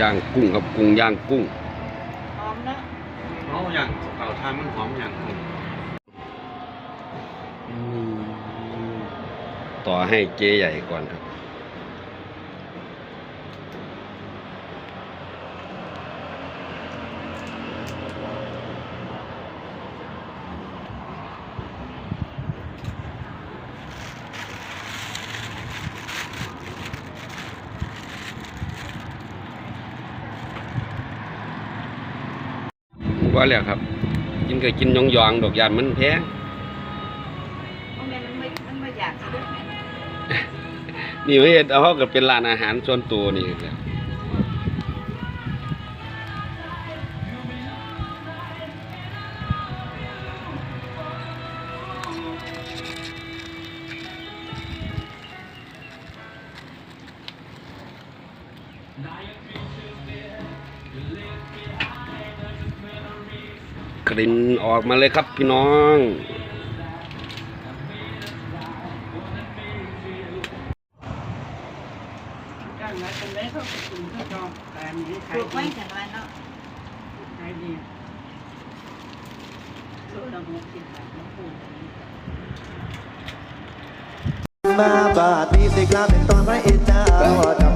ย่างกุ้งครับกุ้งย่างกุ้งหอมนะเอาอย่างเก่าทานมันหอมอย่างต่อให้เจใหญ่ก่อนครับ ว่าแล้วครับ กินก็กินยองๆดอกยานมันแพงเพราะแม่มันไม่มันไม่อยากจะเลือกแม่นี่ไม่เห็นเอาเขาก็เป็นร้านอาหารส่วนตัวนี่แหละกลิ่นออกมาเลยครับพี่น้อง กันแล้วกันได้เขาถึงเขาชอบแต่อันนี้ปขายลูกไว้ดีถึงวันเนาะขายดีลูกละหกสิบบาทนะปลูกมาบาดนี้สิกลายเป็นตอนพระเอกเจ้า